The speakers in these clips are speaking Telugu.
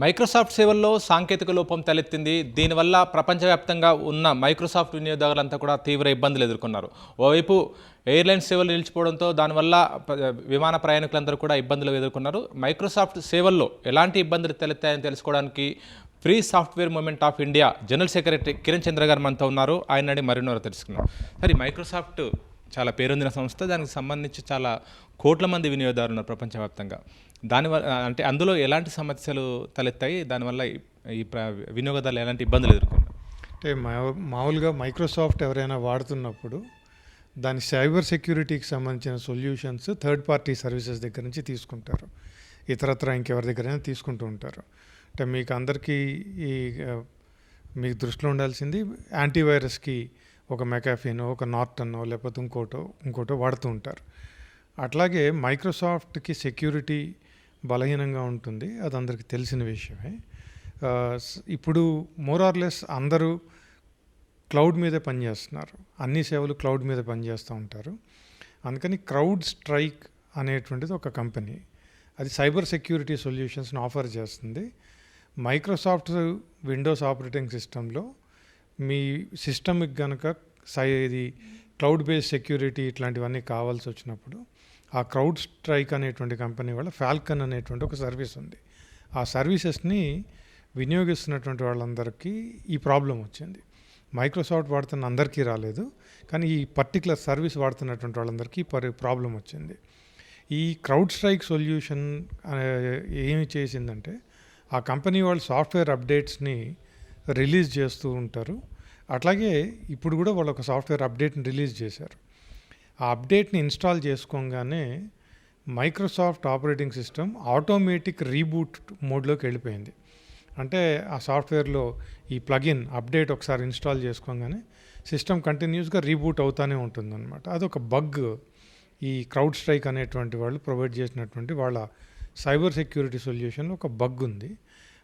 మైక్రోసాఫ్ట్ సేవల్లో సాంకేతిక లోపం తలెత్తింది. దీనివల్ల ప్రపంచవ్యాప్తంగా ఉన్న మైక్రోసాఫ్ట్ వినియోగదారులంతా కూడా తీవ్ర ఇబ్బందులు ఎదుర్కొన్నారు. ఓవైపు ఎయిర్లైన్స్ సేవలు నిలిచిపోవడంతో దానివల్ల విమాన ప్రయాణికులందరూ కూడా ఇబ్బందులు ఎదుర్కొన్నారు. మైక్రోసాఫ్ట్ సేవల్లో ఎలాంటి ఇబ్బందులు తలెత్తాయని తెలుసుకోవడానికి free software movement of India general secretary Kiran Chandra గారు మనతో ఉన్నారు. ఆయన అడిగి మరెన్నో తెలుసుకున్నాం సరే మైక్రోసాఫ్ట్ చాలా పేరొందిన సంస్థ. దానికి సంబంధించి చాలా కోట్ల మంది వినియోగదారులు ఉన్నారు ప్రపంచవ్యాప్తంగా. దానివల్ల అంటే అందులో ఎలాంటి సమస్యలు తలెత్తాయి? దానివల్ల ఈ- వినియోగదారులు ఎలాంటి ఇబ్బందులు ఎదుర్కొన్నారు అంటే మా- మామూలుగా మైక్రోసాఫ్ట్ ఎవరైనా వాడుతున్నప్పుడు దాని సైబర్ సెక్యూరిటీకి సంబంధించిన సొల్యూషన్స్ థర్డ్ పార్టీ సర్వీసెస్ దగ్గర నుంచి తీసుకుంటారు. ఇతరత్ర ఇంకెవరి దగ్గరైనా తీసుకుంటూ ఉంటారు. అంటే మీకు అందరికీ ఈ మీకు దృష్టిలో ఉండాల్సింది యాంటీవైరస్కి ఒక మెకాఫినో ఒక నార్టనో లేకపోతే ఇంకోటో ఇంకోటో వాడుతూ ఉంటారు. అట్లాగే మైక్రోసాఫ్ట్కి సెక్యూరిటీ బలహీనంగా ఉంటుంది. అది అందరికి తెలిసిన విషయమే. ఇప్పుడు మోర్ ఆర్ లెస్ అందరూ క్లౌడ్ మీదే పనిచేస్తున్నారు. అన్ని సేవలు క్లౌడ్ మీద పనిచేస్తూ ఉంటారు. అందుకని క్రౌడ్ స్ట్రైక్ అనేటువంటిది ఒక కంపెనీ. అది సైబర్ సెక్యూరిటీ సొల్యూషన్స్ని ఆఫర్ చేస్తుంది. మైక్రోసాఫ్ట్ విండోస్ ఆపరేటింగ్ సిస్టంలో మీ సిస్టమ్కి కనుక సై ఇది క్లౌడ్ బేస్డ్ సెక్యూరిటీ ఇట్లాంటివన్నీ కావాల్సి వచ్చినప్పుడు ఆ క్రౌడ్ స్ట్రైక్ అనేటువంటి కంపెనీ వాళ్ళ ఫాల్కన్ అనేటువంటి ఒక సర్వీస్ ఉంది. ఆ సర్వీసెస్ని వినియోగిస్తున్నటువంటి వాళ్ళందరికీ ఈ ప్రాబ్లం వచ్చింది. మైక్రోసాఫ్ట్ వాడుతున్న అందరికీ రాలేదు కానీ ఈ పర్టికులర్ సర్వీస్ వాడుతున్నటువంటి వాళ్ళందరికీ పరి ప్రాబ్లం వచ్చింది. ఈ క్రౌడ్ స్ట్రైక్ సొల్యూషన్ ఏమి చేసిందంటే ఆ కంపెనీ వాళ్ళు సాఫ్ట్వేర్ అప్డేట్స్ని రిలీజ్ చేస్తూ ఉంటారు. అట్లాగే ఇప్పుడు కూడా వాళ్ళు ఒక సాఫ్ట్వేర్ అప్డేట్ని రిలీజ్ చేశారు. ఆ అప్డేట్ని install చేసుకోగానే Microsoft operating system automatic reboot మోడ్లోకి వెళ్ళిపోయింది. అంటే ఆ సాఫ్ట్వేర్లో ఈ ప్లగిన్ అప్డేట్ ఒకసారి ఇన్స్టాల్ చేసుకోగానే సిస్టమ్ కంటిన్యూస్గా రీబూట్ అవుతానే ఉంటుందన్నమాట. అదొక బగ్. ఈ క్రౌడ్ స్ట్రైక్ అనేటువంటి వాళ్ళు ప్రొవైడ్ చేసినటువంటి వాళ్ళ సైబర్ సెక్యూరిటీ సొల్యూషన్లో ఒక బగ్ ఉంది.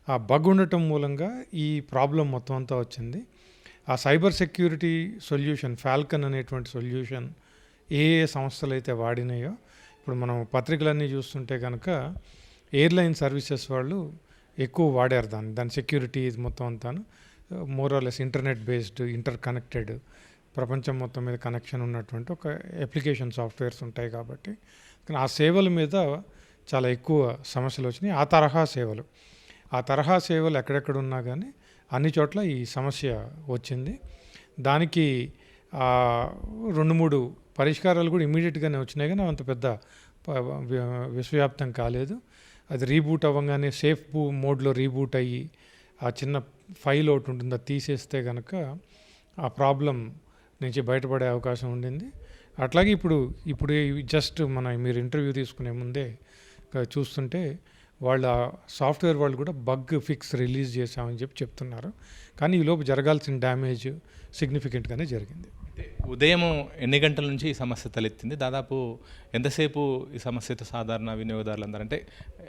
ఆ బగ్ ఉండటం మూలంగా ఈ ప్రాబ్లం మొత్తం అంతా వచ్చింది. ఆ సైబర్ సెక్యూరిటీ సొల్యూషన్ ఫాల్కన్ అనేటువంటి సొల్యూషన్ ఏ ఏ సంస్థలు అయితే వాడినాయో ఇప్పుడు మనం పత్రికలన్నీ చూస్తుంటే కనుక ఎయిర్లైన్ సర్వీసెస్ వాళ్ళు ఎక్కువ వాడారు దాన్ని. దాని సెక్యూరిటీ మొత్తం అంతాను. More or less internet based interconnected ప్రపంచం మొత్తం మీద కనెక్షన్ ఉన్నటువంటి ఒక అప్లికేషన్ సాఫ్ట్వేర్స్ ఉంటాయి కాబట్టి. కానీ ఆ సేవల మీద చాలా ఎక్కువ సమస్యలు వచ్చినాయి. ఆ తరహా సేవలు. ఆ తరహా సేవలు ఎక్కడెక్కడ ఉన్నా కానీ అన్ని చోట్ల ఈ సమస్య వచ్చింది. దానికి రెండు మూడు పరిష్కారాలు కూడా ఇమీడియట్గానే వచ్చినాయి కానీ అంత పెద్ద విశ్వవ్యాప్తం కాలేదు. అది రీబూట్ అవ్వగానే సేఫ్ బూ మోడ్లో రీబూట్ అయ్యి ఆ చిన్న ఫైల్ ఒకటి ఉంటుంది అది తీసేస్తే కనుక ఆ ప్రాబ్లం నుంచి బయటపడే అవకాశం ఉండింది. అట్లాగే ఇప్పుడు ఇప్పుడు జస్ట్ మన మీరు ఇంటర్వ్యూ తీసుకునే ముందే చూస్తుంటే వాళ్ళ సాఫ్ట్వేర్ వాళ్ళు కూడా బగ్ ఫిక్స్ రిలీజ్ చేశామని చెప్పి చెప్తున్నారు. కానీ ఈలోపు జరగాల్సిన డ్యామేజ్ సిగ్నిఫికెంట్గానే జరిగింది. ఉదయం ఎన్ని గంటల నుంచి ఈ సమస్య తలెత్తింది? దాదాపు ఎంతసేపు ఈ సమస్యతో సాధారణ వినియోగదారులు అందరూ? అంటే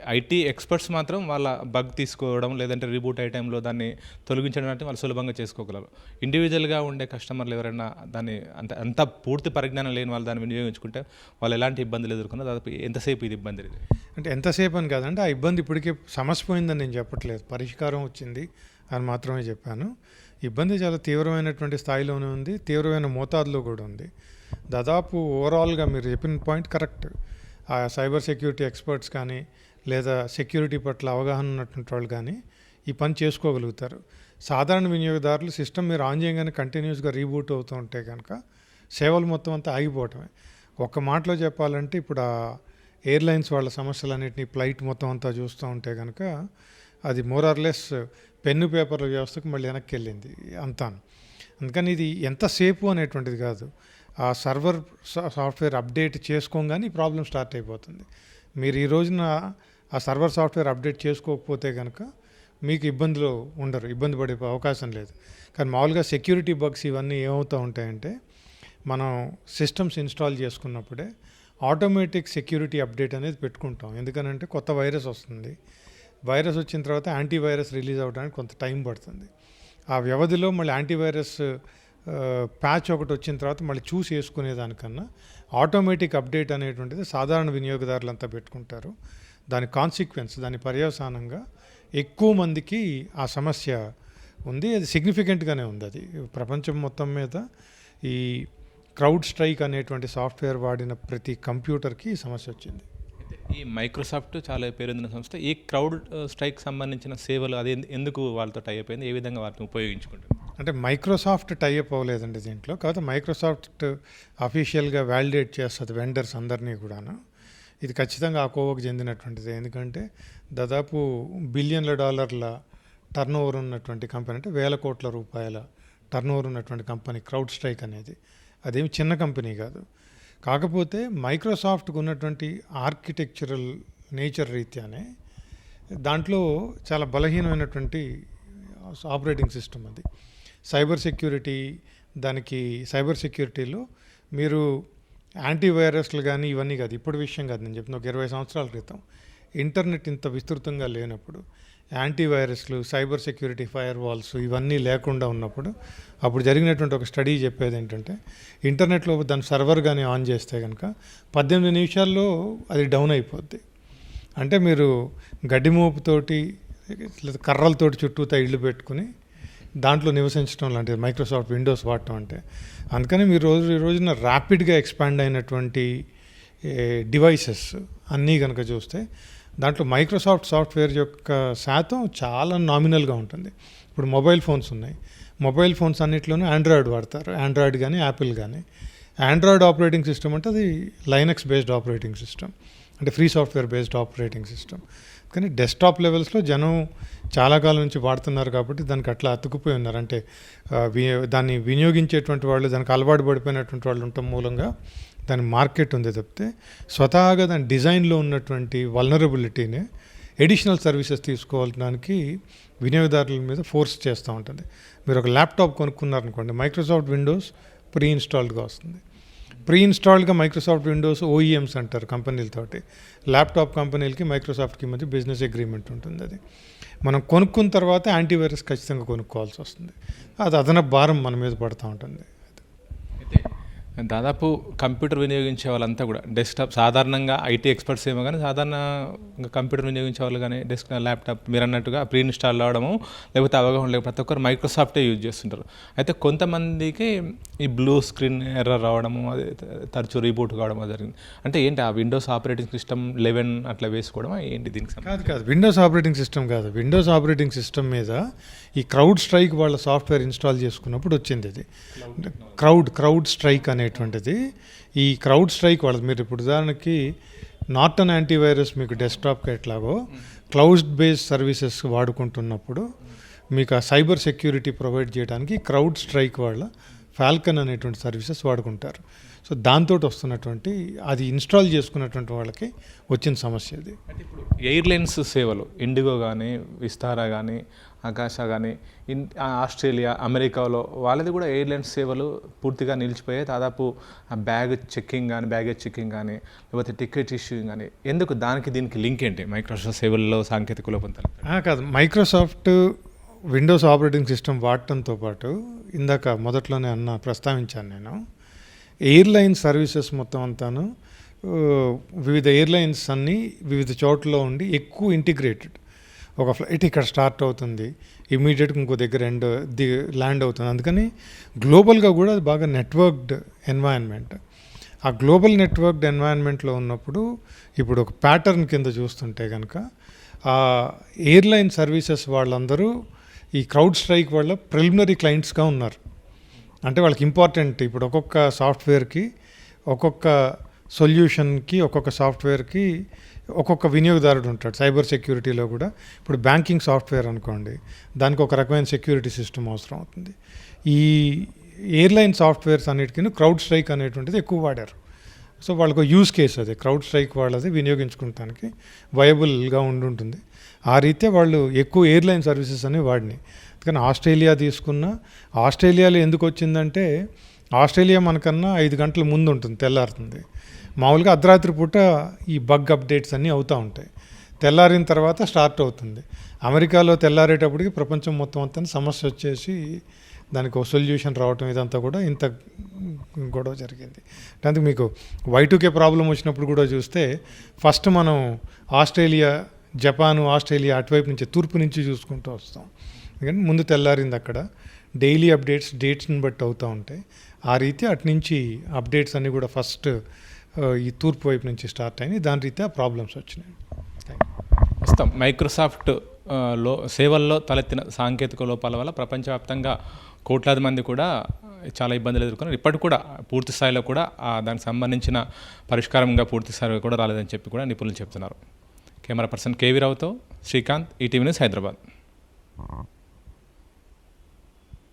ఐటీ ఎక్స్పర్ట్స్ మాత్రం వాళ్ళ బగ్ తీసుకోవడం లేదంటే రీబూట్ అయ్యే టైంలో దాన్ని తొలగించడం అంటే వాళ్ళు సులభంగా చేసుకోగలరు. ఇండివిజువల్గా ఉండే కస్టమర్లు ఎవరైనా దాన్ని అంత అంత పూర్తి పరిజ్ఞానం లేని వాళ్ళు దాన్ని వినియోగించుకుంటే వాళ్ళు ఎలాంటి ఇబ్బందులు ఎదుర్కొన్నా దాదాపు ఎంతసేపు ఇది ఇబ్బంది అంటే ఎంతసేపు అని కాదంటే ఆ ఇబ్బంది ఇప్పటికే సమస్య పోయిందని నేను చెప్పట్లేదు. పరిష్కారం వచ్చింది అని మాత్రమే చెప్పాను. ఇబ్బంది చాలా తీవ్రమైనటువంటి స్థాయిలోనే ఉంది తీవ్రమైన మోతాదులో కూడా ఉంది. దాదాపు ఓవరాల్గా మీరు చెప్పిన పాయింట్ కరెక్ట్ ఆ సైబర్ సెక్యూరిటీ ఎక్స్పర్ట్స్ కానీ లేదా సెక్యూరిటీ పట్ల అవగాహన ఉన్నటువంటి వాళ్ళు కానీ ఈ పని చేసుకోగలుగుతారు. సాధారణ వినియోగదారులు సిస్టమ్ మీరు ఆన్ చేయగానే కంటిన్యూస్గా రీబూట్ అవుతూ ఉంటే కనుక సేవలు మొత్తం అంతా ఆగిపోవటమే. ఒక మాటలో చెప్పాలంటే ఇప్పుడు ఆ ఎయిర్లైన్స్ వాళ్ళ సమస్యలన్నింటినీ ఫ్లైట్ మొత్తం అంతా చూస్తూ ఉంటే కనుక అది మోరార్లెస్ పెన్ను పేపర్ల వ్యవస్థకు మళ్ళీ వెనక్కి వెళ్ళింది అంతాను. అందుకని ఇది ఎంతసేపు అనేటువంటిది కాదు. ఆ సర్వర్ సాఫ్ట్వేర్ అప్డేట్ చేసుకోగానే ఈ ప్రాబ్లం స్టార్ట్ అయిపోతుంది. మీరు ఈ రోజున ఆ సర్వర్ సాఫ్ట్వేర్ అప్డేట్ చేసుకోకపోతే కనుక మీకు ఇబ్బందులు ఉండరు ఇబ్బంది పడే అవకాశం లేదు. కానీ మామూలుగా సెక్యూరిటీ బగ్స్ ఇవన్నీ ఏమవుతూ ఉంటాయంటే మనం సిస్టమ్స్ ఇన్స్టాల్ చేసుకున్నప్పుడే ఆటోమేటిక్ సెక్యూరిటీ అప్డేట్ అనేది పెట్టుకుంటాం. ఎందుకనంటే కొత్త వైరస్ వస్తుంది. వైరస్ వచ్చిన తర్వాత యాంటీవైరస్ రిలీజ్ అవ్వడానికి కొంత టైం పడుతుంది. ఆ వ్యవధిలో మళ్ళీ యాంటీవైరస్ ప్యాచ్ ఒకటి వచ్చిన తర్వాత మళ్ళీ చూసి వేసుకునే దానికన్నా ఆటోమేటిక్ అప్డేట్ అనేటువంటిది సాధారణ వినియోగదారులంతా పెట్టుకుంటారు. దాని కాన్సిక్వెన్స్ దాని పర్యవసానంగా ఎక్కువ మందికి ఆ సమస్య ఉంది. అది సిగ్నిఫికెంట్గానే ఉంది. అది ప్రపంచం మొత్తం మీద ఈ క్రౌడ్ స్ట్రైక్ అనేటువంటి సాఫ్ట్వేర్ వాడిన ప్రతి కంప్యూటర్కి సమస్య వచ్చింది. ఈ మైక్రోసాఫ్ట్ చాలా పేరొందిన సంస్థ. ఈ క్రౌడ్ స్ట్రైక్ సంబంధించిన సేవలు అది ఎందుకు వాళ్ళతో టై అయిపోయింది ఏ విధంగా వాటిని ఉపయోగించుకుంటారు? అంటే మైక్రోసాఫ్ట్ టైఅప్ అవ్వలేదండి దీంట్లో. కాకపోతే మైక్రోసాఫ్ట్ అఫీషియల్గా వ్యాలిడేట్ చేస్తుంది వెండర్స్ అందరినీ కూడాను. ఇది ఖచ్చితంగా ఆ కోవకు చెందినటువంటిది. ఎందుకంటే దాదాపు బిలియన్ల డాలర్ల టర్న్ ఓవర్ ఉన్నటువంటి కంపెనీ అంటే వేల కోట్ల రూపాయల టర్న్ ఓవర్ ఉన్నటువంటి కంపెనీ క్రౌడ్ స్ట్రైక్ అనేది. అదేమి చిన్న కంపెనీ కాదు. కాకపోతే మైక్రోసాఫ్ట్కు ఉన్నటువంటి ఆర్కిటెక్చరల్ నేచర్ రీత్యానే దాంట్లో చాలా బలహీనమైనటువంటి ఆపరేటింగ్ సిస్టమ్ అది. సైబర్ సెక్యూరిటీ దానికి సైబర్ సెక్యూరిటీలో మీరు యాంటీవైరస్లు కానీ ఇవన్నీ కాదు. ఇప్పుడు విషయం కాదు నేను చెప్తున్నా ఒక ఇరవై సంవత్సరాల క్రితం. ఇంటర్నెట్ ఇంత విస్తృతంగా లేనప్పుడు యాంటీవైరస్లు సైబర్ సెక్యూరిటీ ఫైర్ వాల్స్ ఇవన్నీ లేకుండా ఉన్నప్పుడు అప్పుడు జరిగినటువంటి ఒక స్టడీ చెప్పేది ఏంటంటే ఇంటర్నెట్లో దాని సర్వర్ కానీ ఆన్ చేస్తే కనుక పద్దెనిమిది నిమిషాల్లో అది డౌన్ అయిపోద్ది. అంటే మీరు గడ్డి మోపుతోటి లేదా కర్రలతోటి చుట్టూతా ఇళ్ళు పెట్టుకుని దాంట్లో నివసించడం లాంటిది మైక్రోసాఫ్ట్ విండోస్ వాడటం అంటే. అందుకని మీరు రోజు ఈ రోజున ర్యాపిడ్గా ఎక్స్పాండ్ అయినటువంటి డివైసెస్ అన్నీ కనుక చూస్తే దాంట్లో మైక్రోసాఫ్ట్ సాఫ్ట్వేర్ యొక్క శాతం చాలా నామినల్గా ఉంటుంది. ఇప్పుడు మొబైల్ ఫోన్స్ ఉన్నాయి. మొబైల్ ఫోన్స్ అన్నిట్లోనూ ఆండ్రాయిడ్ వాడతారు. ఆండ్రాయిడ్ కానీ యాపిల్ కానీ ఆండ్రాయిడ్ ఆపరేటింగ్ సిస్టమ్ అంటే అది లైనక్స్ బేస్డ్ ఆపరేటింగ్ సిస్టమ్ అంటే free software based operating system కానీ డెస్క్టాప్ లెవెల్స్లో జనం చాలా కాలం నుంచి వాడుతున్నారు కాబట్టి దానికి అట్లా అతుకుపోయి ఉన్నారు. అంటే దాన్ని వినియోగించేటువంటి వాళ్ళు దానికి అలవాటు పడిపోయినటువంటి వాళ్ళు ఉండటం మూలంగా దాని మార్కెట్ ఉంది తప్పితే స్వతహాగా దాని డిజైన్లో ఉన్నటువంటి వల్నరబిలిటీని ఎడిషనల్ సర్వీసెస్ తీసుకోవడానికి వినియోగదారుల మీద ఫోర్స్ చేస్తూ ఉంటుంది. మీరు ఒక ల్యాప్టాప్ కొనుక్కున్నారనుకోండి మైక్రోసాఫ్ట్ విండోస్ ప్రీ ఇన్స్టాల్డ్గా వస్తుంది. ప్రీ ఇన్స్టాల్డ్గా మైక్రోసాఫ్ట్ విండోస్ ఓఈఎంస్ అంటారు కంపెనీలతోటి. ల్యాప్టాప్ కంపెనీలకి మైక్రోసాఫ్ట్కి మధ్య బిజినెస్ అగ్రిమెంట్ ఉంటుంది అది. మనం కొనుక్కున్న తర్వాత యాంటీవైరస్ ఖచ్చితంగా కొనుక్కోవాల్సి వస్తుంది. అది అదనపు భారం మన మీద పడుతూ ఉంటుంది. దాదాపు కంప్యూటర్ వినియోగించే వాళ్ళంతా కూడా డెస్క్టాప్ సాధారణంగా ఐటీ ఎక్స్పర్ట్స్ ఏమో కానీ సాధారణ కంప్యూటర్ వినియోగించే వాళ్ళు కానీ డెస్క్ ల్యాప్టాప్ మీరు అన్నట్టుగా ప్రీ ఇన్స్టాల్ అవడము లేకపోతే అవగాహన లేకపోతే ప్రతి ఒక్కరు మైక్రోసాఫ్టే యూజ్ చేస్తుంటారు. అయితే కొంతమందికి ఈ బ్లూ స్క్రీన్ ఎర్రర్ రావడము అది తరచూ రీబూట్ కావడం అది జరిగింది. అంటే ఏంటి ఆ విండోస్ ఆపరేటింగ్ సిస్టమ్ లెవెన్ అట్లా వేసుకోవడం ఏంటి దీనికి కాదు కాదు. విండోస్ ఆపరేటింగ్ సిస్టమ్ కాదు. విండోస్ ఆపరేటింగ్ సిస్టమ్ మీద ఈ క్రౌడ్ స్ట్రైక్ వాళ్ళ సాఫ్ట్వేర్ ఇన్స్టాల్ చేసుకున్నప్పుడు వచ్చింది ఇది క్రౌడ్ క్రౌడ్ స్ట్రైక్ అనేటువంటిది. ఈ క్రౌడ్ స్ట్రైక్ వాళ్ళది మీరు ఇప్పుడు ఉదాహరణకి నార్టన్ యాంటీవైరస్ మీకు డెస్క్టాప్కి ఎట్లాగో క్లౌడ్ బేస్డ్ సర్వీసెస్ వాడుకుంటున్నప్పుడు మీకు ఆ సైబర్ సెక్యూరిటీ ప్రొవైడ్ చేయడానికి క్రౌడ్ స్ట్రైక్ వాళ్ళ ఫాల్కన్ అనేటువంటి సర్వీసెస్ వాడుకుంటారు. సో దాంతో వస్తున్నటువంటి అది ఇన్స్టాల్ చేసుకున్నటువంటి వాళ్ళకి వచ్చిన సమస్య అది అంటే ఇప్పుడు ఎయిర్లైన్స్ సేవలు ఇండిగో కానీ విస్తారా కానీ ఆకాశ కానీ ఇన్ ఆస్ట్రేలియా అమెరికాలో వాళ్ళది కూడా ఎయిర్లైన్స్ సేవలు పూర్తిగా నిలిచిపోయాయి. దాదాపు బ్యాగ్ చెక్కింగ్ కానీ బ్యాగేజ్ చెక్కింగ్ కానీ లేకపోతే టికెట్ ఇష్యూయింగ్ కానీ ఎందుకు దానికి దీనికి లింక్ ఏంటి? మైక్రోసాఫ్ట్ సేవల్లో సాంకేతిక లోపం కాదు. మైక్రోసాఫ్ట్ విండోస్ ఆపరేటింగ్ సిస్టమ్ వాడటంతో పాటు ఇందాక మొదట్లోనే అన్న ప్రస్తావించాను నేను. ఎయిర్లైన్ సర్వీసెస్ మొత్తం అంతాను వివిధ ఎయిర్లైన్స్ అన్నీ వివిధ చోట్ల ఉండి ఎక్కువ ఇంటిగ్రేటెడ్ ఒక ఫ్లైట్ ఇక్కడ స్టార్ట్ అవుతుంది ఇమీడియట్గా ఇంకో దగ్గర ఎండ్ ది ల్యాండ్ అవుతుంది. అందుకని గ్లోబల్గా కూడా అది బాగా నెట్వర్క్డ్ ఎన్వైరన్మెంట్ ఆ గ్లోబల్ నెట్వర్క్డ్ ఎన్వైరన్మెంట్లో ఉన్నప్పుడు ఇప్పుడు ఒక ప్యాటర్న్ కింద చూస్తుంటే కనుక ఆ ఎయిర్లైన్ సర్వీసెస్ వాళ్ళందరూ ఈ క్రౌడ్ స్ట్రైక్ వాళ్ళ ప్రిలిమినరీ క్లయింట్స్గా ఉన్నారు. అంటే వాళ్ళకి ఇంపార్టెంట్ ఇప్పుడు ఒక్కొక్క సాఫ్ట్వేర్కి ఒక్కొక్క సొల్యూషన్కి ఒక్కొక్క సాఫ్ట్వేర్కి ఒక్కొక్క వినియోగదారుడు ఉంటాడు సైబర్ సెక్యూరిటీలో కూడా. ఇప్పుడు బ్యాంకింగ్ సాఫ్ట్వేర్ అనుకోండి దానికి ఒక రకమైన సెక్యూరిటీ సిస్టమ్ అవసరం అవుతుంది. ఈ ఎయిర్లైన్ సాఫ్ట్వేర్స్ అన్నిటికీ క్రౌడ్ స్ట్రైక్ అనేటువంటిది ఎక్కువ వాడారు. సో వాళ్ళకు యూజ్ కేస్ అది క్రౌడ్ స్ట్రైక్ వాళ్ళది వినియోగించుకోవటానికి వయబుల్గా ఉండుంటుంది ఆ రీత్యా వాళ్ళు ఎక్కువ ఎయిర్లైన్ సర్వీసెస్ అనేవి వాడినాయి కానీ ఆస్ట్రేలియా తీసుకున్న ఆస్ట్రేలియాలో ఎందుకు వచ్చిందంటే ఆస్ట్రేలియా మనకన్నా ఐదు గంటల ముందు ఉంటుంది తెల్లారుతుంది. మామూలుగా అర్ధరాత్రి పూట ఈ బగ్ అప్డేట్స్ అన్నీ అవుతూ ఉంటాయి. తెల్లారిన తర్వాత స్టార్ట్ అవుతుంది. అమెరికాలో తెల్లారేటప్పటికి ప్రపంచం మొత్తం అంతా సమస్య వచ్చేసి దానికి ఒక సొల్యూషన్ రావటం ఇదంతా కూడా ఇంత గొడవ జరిగింది. దానికి మీకు వైటుకే ప్రాబ్లం వచ్చినప్పుడు కూడా చూస్తే ఫస్ట్ మనం ఆస్ట్రేలియా జపాను ఆస్ట్రేలియా అటువైపు నుంచి తూర్పు నుంచి చూసుకుంటూ వస్తాం. ఎందుకంటే ముందు తెల్లారింది అక్కడ. డైలీ అప్డేట్స్ డేట్స్ని బట్టి అవుతూ ఉంటాయి. ఆ రీతి అటు నుంచి అప్డేట్స్ అన్నీ కూడా ఫస్ట్ ఈ తూర్పు వైపు నుంచి స్టార్ట్ అయినాయి. దాని రీత్యా ప్రాబ్లమ్స్ వచ్చినాయి. వస్తాం ప్రస్తుతం మైక్రోసాఫ్ట్లో సేవల్లో తలెత్తిన సాంకేతిక లోపాల వల్ల ప్రపంచవ్యాప్తంగా కోట్లాది మంది కూడా చాలా ఇబ్బందులు ఎదుర్కొన్నారు. ఇప్పటికి కూడా పూర్తి స్థాయిలో కూడా దానికి సంబంధించిన పరిష్కారంగా పూర్తి స్థాయిలో కూడా రాలేదని చెప్పి కూడా నిపుణులు చెప్తున్నారు. కెమెరా పర్సన్ కేవీ రావుతో శ్రీకాంత్ ఈటీవీ న్యూస్ హైదరాబాద్.